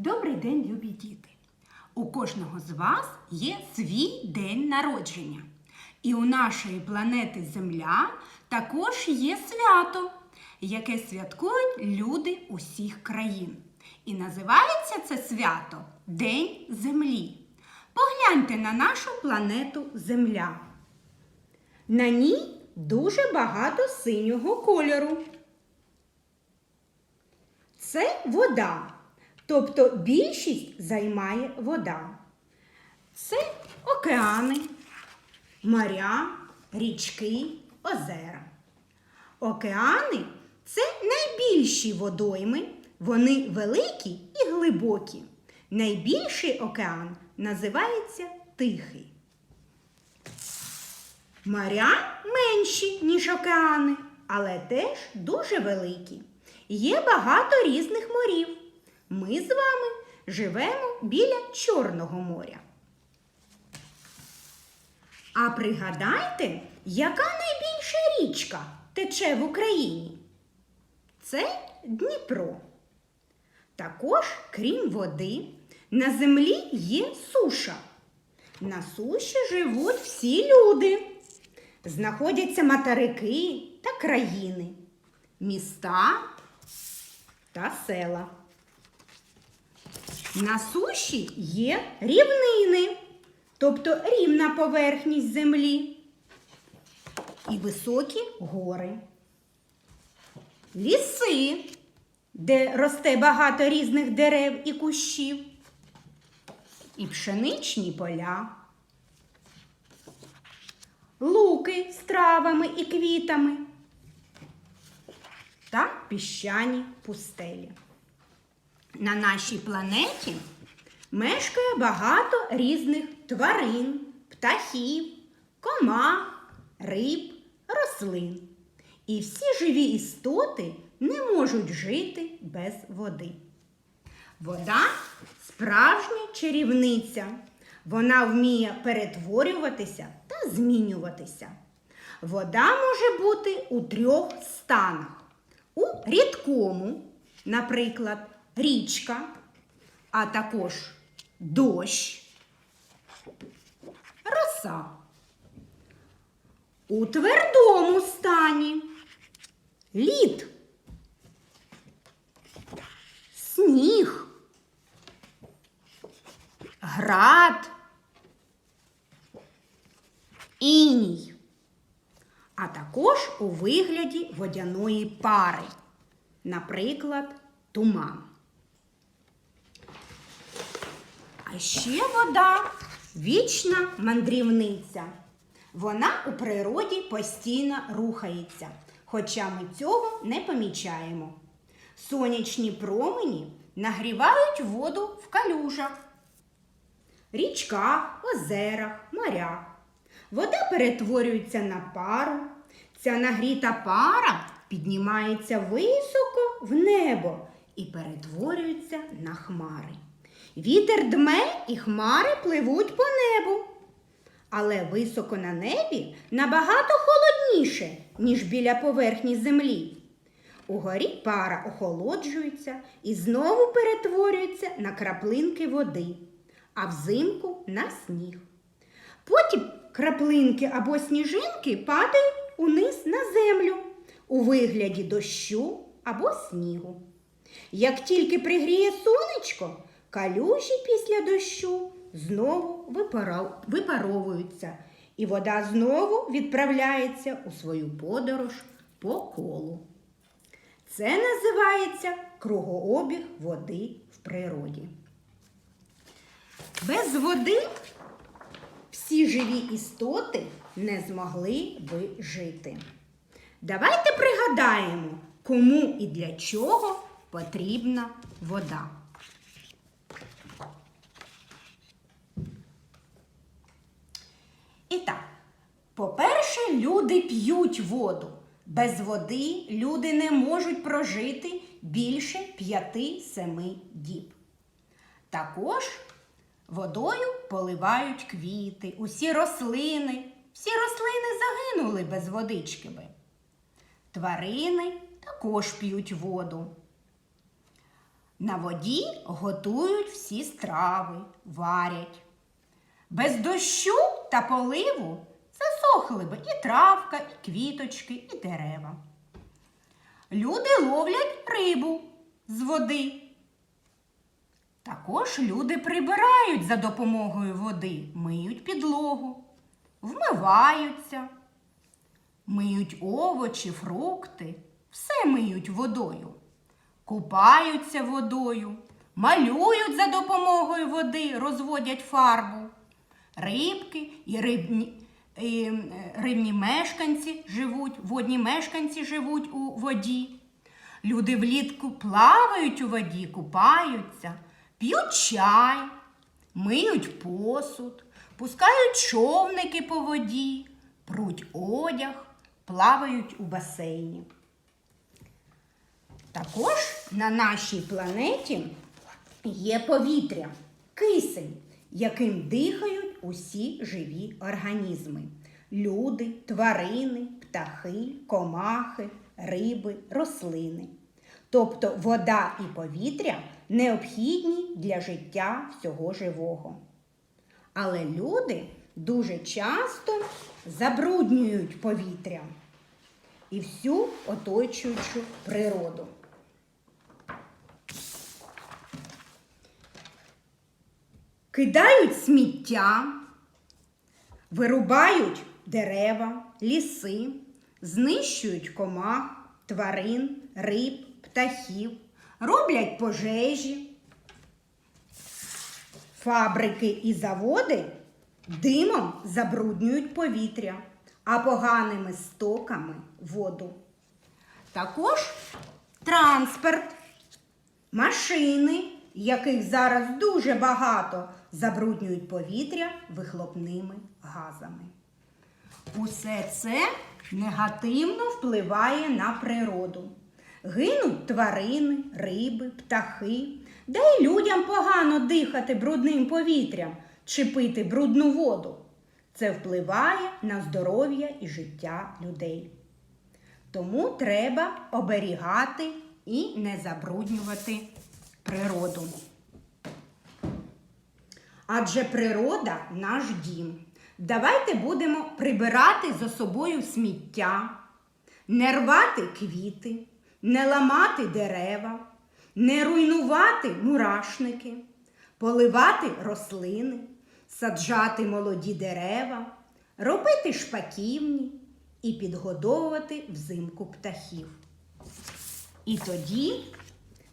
Добрий день, любі діти! У кожного з вас є свій день народження. І у нашої планети Земля також є свято, яке святкують люди усіх країн. І називається це свято День Землі. Погляньте на нашу планету Земля. На ній дуже багато синього кольору. Це вода, тобто більшість займає вода. Це океани, моря, річки, озера. Океани це найбільші водойми, вони великі і глибокі. Найбільший океан називається Тихий. Моря менші, ніж океани, але теж дуже великі. Є багато різних морів. Ми з вами живемо біля Чорного моря. А пригадайте, яка найбільша річка тече в Україні? Це Дніпро. Також, крім води, на землі є суша. На суші живуть всі люди. Знаходяться материки та країни, міста та села. На суші є рівнини, тобто рівна поверхність землі і високі гори. Ліси, де росте багато різних дерев і кущів, і пшеничні поля, луки з травами і квітами та піщані пустелі. На нашій планеті мешкає багато різних тварин, птахів, комах, риб, рослин. І всі живі істоти не можуть жити без води. Вода справжня чарівниця. Вона вміє перетворюватися та змінюватися. Вода може бути у трьох станах: у рідкому, наприклад, річка, а також дощ, роса. У твердому стані лід, сніг, град, іній, а також у вигляді водяної пари, наприклад, туман. Ще вода вічна мандрівниця. Вона у природі постійно рухається, хоча ми цього не помічаємо. Сонячні промені нагрівають воду в калюжах, річках, озерах, морях. Вода перетворюється на пару. Ця нагріта пара піднімається високо в небо і перетворюється на хмари. Вітер дме і хмари пливуть по небу. Але високо на небі набагато холодніше, ніж біля поверхні землі. Угорі пара охолоджується і знову перетворюється на краплинки води, а взимку на сніг. Потім краплинки або сніжинки падають униз на землю у вигляді дощу або снігу. Як тільки пригріє сонечко, калюжі після дощу знову випаровуються, і вода знову відправляється у свою подорож по колу. Це називається кругообіг води в природі. Без води всі живі істоти не змогли би жити. Давайте пригадаємо, кому і для чого потрібна вода. І так, по-перше, люди п'ють воду. Без води люди не можуть прожити більше 5-7 діб. Також водою поливають квіти, усі рослини. Всі рослини загинули без водички би. Тварини також п'ють воду. На воді готують всі страви, варять. Без дощу та поливу засохли би і травка, і квіточки, і дерева. Люди ловлять рибу з води. Також люди прибирають за допомогою води, миють підлогу, вмиваються, миють овочі, фрукти, все миють водою, купаються водою, малюють за допомогою води, розводять фарбу. Рибки і рибні, і, е, рибні мешканці живуть, водні мешканці живуть у воді. Люди влітку плавають у воді, купаються, п'ють чай, миють посуд, пускають човники по воді, пруть одяг, плавають у басейні. Також на нашій планеті є повітря, кисень, яким дихають усі живі організми: люди, тварини, птахи, комахи, риби, рослини. Тобто вода і повітря необхідні для життя всього живого. Але люди дуже часто забруднюють повітря і всю оточуючу природу. Кидають сміття, вирубають дерева, ліси, знищують комах, тварин, риб, птахів, роблять пожежі, фабрики і заводи димом забруднюють повітря, а поганими стоками воду. Також транспорт, машини, яких зараз дуже багато, забруднюють повітря вихлопними газами. Усе це негативно впливає на природу. Гинуть тварини, риби, птахи, да й людям погано дихати брудним повітрям чи пити брудну воду. Це впливає на здоров'я і життя людей. Тому треба оберігати і не забруднювати природу. Адже природа наш дім. Давайте будемо прибирати за собою сміття, не рвати квіти, не ламати дерева, не руйнувати мурашники, поливати рослини, саджати молоді дерева, робити шпаківні і підгодовувати взимку птахів. І тоді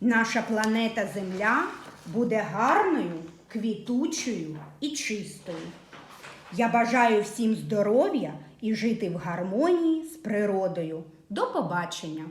наша планета Земля буде гарною, квітучою і чистою. Я бажаю всім здоров'я і жити в гармонії з природою. До побачення!